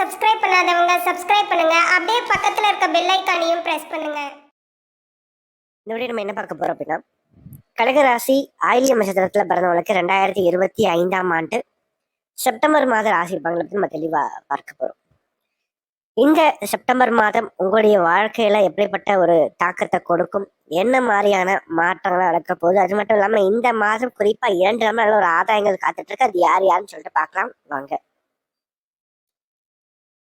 Subscribe பண்ணாதவங்க subscribe பண்ணுங்க. அப்படியே பக்கத்துல இருக்க பெல் ஐக்கானையும் பிரஸ் பண்ணுங்க. இந்த வீடியோ நம்ம என்ன பார்க்க போறோம் அப்படின்னா கடகராசி ஆயில்ய நட்சத்திரத்துல பிறந்தவங்களுக்கு ரெண்டாயிரத்தி இருபத்தி ஐந்தாம் ஆண்டு செப்டம்பர் மாத ராசி பங்களை நம்ம தெளிவா பார்க்க போறோம். இந்த செப்டம்பர் மாதம் உங்களுடைய வாழ்க்கையில எப்படிப்பட்ட ஒரு தாக்கத்தை கொடுக்கும் என்ன மாதிரியான மாற்றங்கள் நடக்க போகுது அது மட்டும் இல்லாம இந்த மாதம் குறிப்பா இரண்டு நாள் நல்ல ஒரு ஆதாயங்கள் காத்துட்டு இருக்கு. அது யார் யாருன்னு சொல்லிட்டு பார்க்கலாம். வாங்க.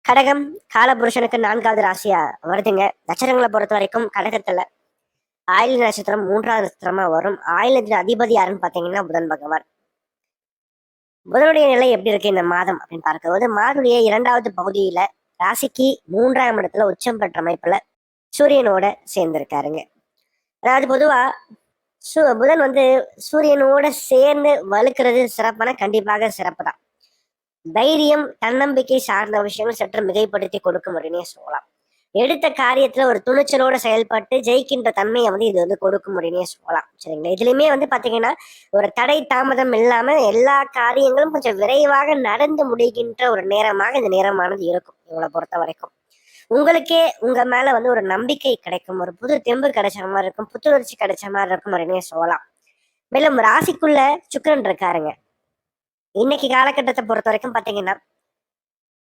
கடகம் காலபுருஷனுக்கு நான்காவது ராசியா வருதுங்க. நட்சத்திரங்களை பொறுத்த வரைக்கும் கடகத்துல ஆயுள் நட்சத்திரம் மூன்றாவது நட்சத்திரமா வரும். ஆயிலத்தின் அதிபதி யாருன்னு பாத்தீங்கன்னா புதன் பகவான். புதனுடைய நிலை எப்படி இருக்கு இந்த மாதம் அப்படின்னு பார்க்கும்போது மாதனுடைய இரண்டாவது பகுதியில ராசிக்கு மூன்றாம் இடத்துல உச்சம் பெற்ற அமைப்புல சூரியனோட சேர்ந்திருக்காருங்க. அதாவது பொதுவா சு புதன் வந்து சூரியனோட சேர்ந்து வலுக்கிறது சிறப்பான கண்டிப்பாக சிறப்பு தான் தைரியம் தன்னம்பிக்கை சார்ந்த விஷயங்கள் சற்று மிகைப்படுத்தி கொடுக்கும் அப்படின்னே சொல்லலாம். எடுத்த காரியத்துல ஒரு துணிச்சலோட செயல்பட்டு ஜெயிக்கின்ற தன்மையை வந்து இது வந்து கொடுக்கும் அப்படின்னே சொல்லலாம். சரிங்களா? இதுலயுமே வந்து பாத்தீங்கன்னா ஒரு தடை தாமதம் இல்லாம எல்லா காரியங்களும் கொஞ்சம் விரைவாக நடந்து முடிகின்ற ஒரு நேரமாக இந்த நேரமானது இருக்கும் இவங்களை பொறுத்த வரைக்கும். உங்களுக்கே உங்க மேல வந்து ஒரு நம்பிக்கை கிடைக்கும் ஒரு புது தெம்பு கிடைச்ச மாதிரி இருக்கும் புத்துணர்ச்சி கிடைச்ச மாதிரி இருக்கும் அப்படின்னே சொல்லலாம். மேலும் ராசிக்குள்ள சுக்கரன் இருக்காருங்க. இன்னைக்கு காலகட்டத்தை பொறுத்த வரைக்கும் பார்த்தீங்கன்னா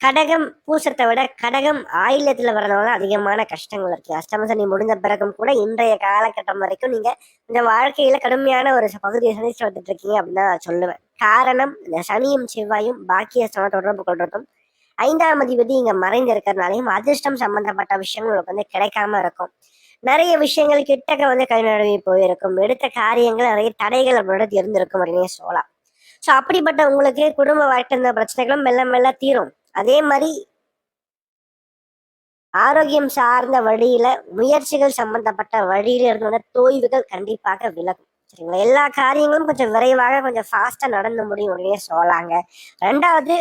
கடகம் பூசத்தை விட கடகம் ஆயில்யத்துல வரதுனால அதிகமான கஷ்டங்கள் இருக்குது அஷ்டம சனி முடிஞ்ச பிறகும் கூட இன்றைய காலகட்டம் வரைக்கும் நீங்க இந்த வாழ்க்கையில கடுமையான ஒரு பகுதியை சந்திச்சு வந்துட்டு இருக்கீங்க அப்படின்னு நான் சொல்லுவேன். காரணம் இந்த சனியும் செவ்வாயும் பாக்கியஸ்தான தொடர்பு கொள்றதும் ஐந்தாம் அதிபதி இங்க மறைந்து இருக்கிறதுனாலையும் அதிர்ஷ்டம் சம்பந்தப்பட்ட விஷயங்கள் உங்களுக்கு வந்து கிடைக்காம இருக்கும். நிறைய விஷயங்கள் கிட்டக்க வந்து கை நடுவி போயிருக்கும். எடுத்த காரியங்கள் நிறைய தடைகள் நம்மளோட இருந்திருக்கும் அப்படின்னு சொல்லலாம். ஸோ அப்படிப்பட்ட உங்களுக்கு குடும்ப வாழ்க்கை இருந்த பிரச்சனைகளும் மெல்ல மெல்ல தீரும். அதே மாதிரி ஆரோக்கியம் சார்ந்த வழியில முயற்சிகள் சம்பந்தப்பட்ட வழியில இருந்து தோய்வுகள் கண்டிப்பாக விலகும். சரிங்களா? எல்லா காரியங்களும் கொஞ்சம் விரைவாக கொஞ்சம் ஃபாஸ்டா நடந்து முடியும் அப்படின்னே சொல்லலாங்க. ரெண்டாவது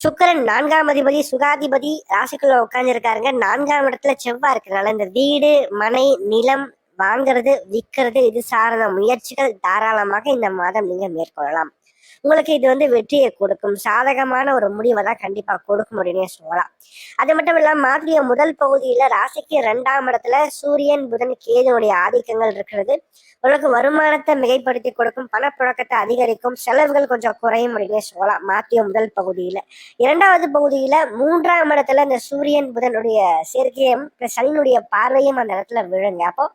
சுக்கரன் நான்காம் அதிபதி சுகாதிபதி ராசிக்குள்ள உட்கார்ந்துருக்காருங்க. நான்காம் இடத்துல செவ்வாய் இருக்கிறதுனால இந்த வீடு மனை நிலம் வாங்குறது விற்கிறது இது சார்ந்த முயற்சிகள் தாராளமாக இந்த மாதம் நீங்க மேற்கொள்ளலாம். உங்களுக்கு இது வந்து வெற்றியை கொடுக்கும். சாதகமான ஒரு முடிவை தான் கண்டிப்பா கொடுக்கும் அப்படின்னே சொல்லலாம். அது மட்டும் இல்லாம மாதிரிய முதல் பகுதியில ராசிக்கு இரண்டாம் இடத்துல சூரியன் புதன் கேதுனுடைய ஆதிக்கங்கள் இருக்கிறது. உங்களுக்கு வருமானத்தை மிகைப்படுத்தி கொடுக்கும் பணப்புழக்கத்தை அதிகரிக்கும் செலவுகள் கொஞ்சம் குறையும் அப்படின்னே சொல்லலாம். மாத்திய முதல் பகுதியில. இரண்டாவது பகுதியில மூன்றாம் இடத்துல இந்த சூரியன் புதனுடைய சேர்க்கையும் சனியினுடைய பார்வையும் அந்த இடத்துல விழுங்க. அப்போ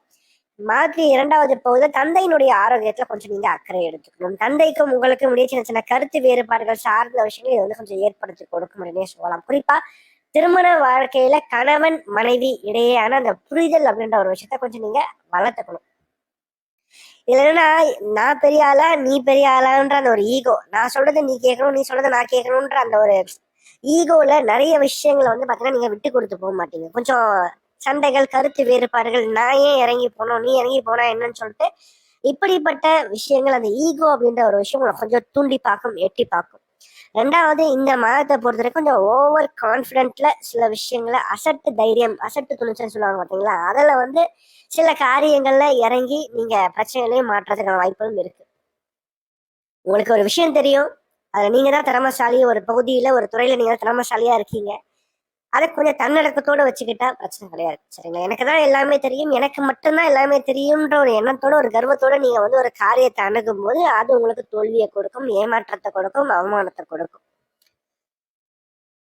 மாதிரி இரண்டாவது பகுதி தந்தையினுடைய ஆரோக்கியத்துல கொஞ்சம் நீங்க அக்கறை எடுத்துக்கணும். தந்தைக்கும் உங்களுக்கும் இடையே சின்ன சின்ன கருத்து வேறுபாடுகள் சார்ந்த விஷயங்கள் இது வந்து கொஞ்சம் ஏற்படுத்தி கொடுக்க அப்படின்னே சொல்லலாம். குறிப்பா திருமண வாழ்க்கையில கணவன் மனைவி இடையேயான அந்த புரிதல் அப்படின்ற ஒரு விஷயத்த கொஞ்சம் நீங்க வளர்த்துக்கணும். இதுல என்னன்னா நான் பெரிய ஆளா நீ பெரிய ஆளான்ற அந்த ஒரு ஈகோ நான் சொல்றது நீ கேட்கணும் நீ சொல்றதை நான் கேட்கணுன்ற அந்த ஒரு ஈகோல நிறைய விஷயங்களை வந்து பாத்தீங்கன்னா நீங்க விட்டு கொடுத்து போக மாட்டீங்க. கொஞ்சம் சண்டைகள் கருத்து வேறுபாடுகள் நான் ஏன் இறங்கி போனோம் நீ இறங்கி போனா என்னன்னு சொல்லிட்டு இப்படிப்பட்ட விஷயங்கள் அந்த ஈகோ அப்படின்ற ஒரு விஷயம் உங்களை கொஞ்சம் தூண்டி பார்க்கும் எட்டி பார்க்கும். ரெண்டாவது இந்த மாதத்தை பொறுத்த வரைக்கும் கொஞ்சம் ஓவர் கான்ஃபிடென்ட்ல சில விஷயங்களை அசட்டு தைரியம் அசட்டு துணிச்சல் சொல்லுவாங்க பார்த்தீங்களா? அதில் வந்து சில காரியங்கள்ல இறங்கி நீங்க பிரச்சனைகளையும் மாற்றுறதுக்கான வாய்ப்புகளும் இருக்கு. உங்களுக்கு ஒரு விஷயம் தெரியும். அதில் நீங்க தான் திறமசாலி. ஒரு பகுதியில் ஒரு துறையில் நீங்கள் தான் திறமசாலியாக இருக்கீங்க. அதை கொஞ்சம் தன்னடக்கத்தோட வச்சுக்கிட்டா பிரச்சனை கிடையாது. சரிங்களா? எனக்கு தான் எல்லாமே தெரியும். எனக்கு மட்டும்தான் எல்லாமே தெரியும்ன்ற ஒரு எண்ணத்தோட ஒரு கர்வத்தோட நீங்க வந்து ஒரு காரியத்தை அணுகும் போது அது உங்களுக்கு தோல்வியை கொடுக்கும் ஏமாற்றத்தை கொடுக்கும் அவமானத்தை கொடுக்கும்.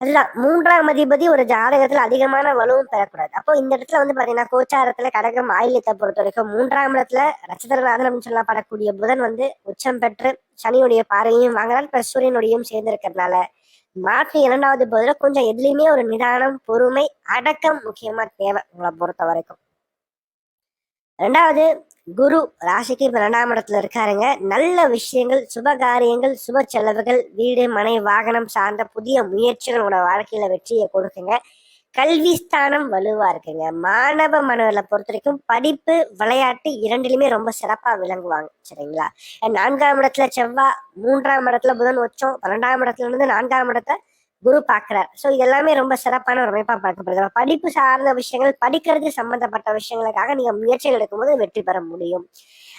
அதுதான் மூன்றாம் அதிபதி ஒரு ஜாதகத்துல அதிகமான வலுவும் பெறக்கூடாது. அப்போ இந்த இடத்துல வந்து பாத்தீங்கன்னா கோச்சாரத்துல கடகம் ஆயிலத்தை பொறுத்த வரைக்கும் மூன்றாம் இடத்துல ரச்சதரநாதன் அப்படின்னு சொல்லப்படக்கூடிய புதன் வந்து உச்சம் பெற்று சனியுடைய பார்வையும் வாங்கினால் பிளஸ் சூரியனுடையும் சேர்ந்திருக்கிறதுனால. மாற்று இரண்டாவது பதில கொஞ்சம் எதுலையுமே ஒரு நிதானம் பொறுமை அடக்கம் முக்கியமா தேவை உங்களை பொறுத்த வரைக்கும் ரெண்டாவது குரு ராசிக்கு இப்ப ரெண்டாம் இடத்துல இருக்காருங்க. நல்ல விஷயங்கள் சுப காரியங்கள் சுப செலவுகள் வீடு மனை வாகனம் சார்ந்த புதிய முயற்சிகள் உங்களோட வாழ்க்கையில வெற்றியை கொடுக்குங்க. கல்வி ஸ்தானம் வலுவா இருக்குங்க. மாணவ மாணவர்களை பொறுத்த வரைக்கும் படிப்பு விளையாட்டு இரண்டிலுமே ரொம்ப சிறப்பா விளங்குவாங்க. சரிங்களா? நான்காம் இடத்துல செவ்வாய் மூன்றாம் இடத்துல புதன் உச்சம் பன்னெண்டாம் இடத்துல இருந்து நான்காம் இடத்த குரு பாக்குறார் ஸோ இது எல்லாமே ரொம்ப சிறப்பான ஒரு அமைப்பா பார்க்கப்படுது. படிப்பு சார்ந்த விஷயங்கள் படிக்கிறது சம்பந்தப்பட்ட விஷயங்களுக்காக நீங்க முயற்சிகள் எடுக்கும்போது வெற்றி பெற முடியும்.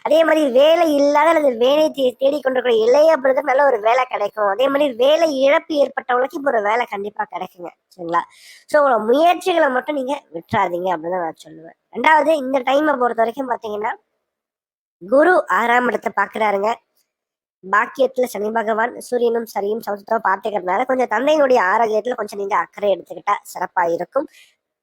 அதே மாதிரி வேலை இல்லாத அல்லது வேலை தே தேடிக்கொண்டிருக்கிற இளைய பிறகு நல்ல ஒரு வேலை கிடைக்கும். அதே மாதிரி வேலை இழப்பு ஏற்பட்டவங்களுக்கு இப்போ ஒரு வேலை கண்டிப்பா கிடைக்குங்க. சரிங்களா? ஸோ உங்களோட முயற்சிகளை மட்டும் நீங்க விட்டுறாதீங்க அப்படின்னு தான் நான் சொல்லுவேன். ரெண்டாவது இந்த டைமை பொறுத்த வரைக்கும் பாத்தீங்கன்னா குரு ஆறாம் இடத்தை பாக்குறாருங்க பாக்கியத்துல சனி பகவான் சூரியனும் சரியும் சமுத்திரம் பார்த்துக்கிறதுனால கொஞ்சம் தந்தையினுடைய ஆரோக்கியத்துல கொஞ்சம் நீங்க அக்கறை எடுத்துக்கிட்டா சிறப்பா இருக்கும்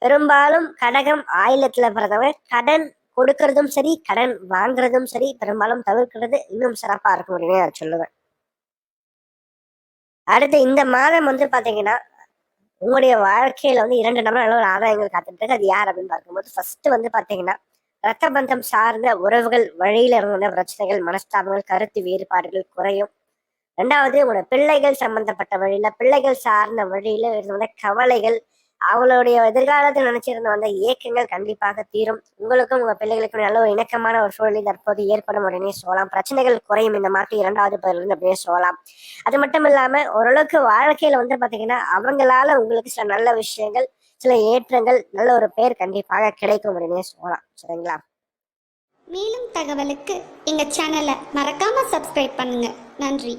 பெரும்பாலும் கடகம் ஆயிலத்துல பிறந்தவங்க கடன் கொடுக்கறதும் சரி கடன் வாங்குறதும் சரி பெரும்பாலும் தவிர்க்கிறது இன்னும் சிறப்பா இருக்கும் அப்படின்னு நான் சொல்லுவேன் அடுத்து இந்த மாதம் வந்து பாத்தீங்கன்னா உங்களுடைய வாழ்க்கையில வந்து இரண்டு நபர் ஆதாயங்கள் காத்துட்டு இருக்கு அது யார் அப்படின்னு பார்க்கும்போது ஃபர்ஸ்ட் வந்து பாத்தீங்கன்னா ரத்த பந்தம் சார்ந்த உறவுகள் வழியில இருந்த பிரச்சனைகள் மனஸ்தாபங்கள் கருத்து வேறுபாடுகள் குறையும். ரெண்டாவது உங்களோட பிள்ளைகள் சம்பந்தப்பட்ட வழியில பிள்ளைகள் சார்ந்த வழியில இருந்த கவலைகள் அவங்களுடைய எதிர்காலத்தில் நினைச்சிருந்த வந்த ஏக்கங்கள் கண்டிப்பாக தீரும். உங்களுக்கும் உங்க பிள்ளைகளுக்கும் நல்ல ஒரு இணக்கமான ஒரு சூழ்நிலை தற்போது ஏற்படும் உடனே சொல்லலாம். பிரச்சனைகள் குறையும். இந்த மாதம் இரண்டாவது பதிலிருந்து அப்படியே சொல்லலாம். அது மட்டும் இல்லாம ஓரளவுக்கு வாழ்க்கையில வந்து பாத்தீங்கன்னா அவங்களால உங்களுக்கு சில நல்ல விஷயங்கள் சில ஏற்றங்கள் நல்ல ஒரு பேர் கண்டிப்பாக கிடைக்கும் அப்படின்னே சொல்லலாம். சரிங்களா? மேலும் தகவலுக்கு எங்க சேனலை மறக்காமல் சப்ஸ்கிரைப் பண்ணுங்கள் நன்றி.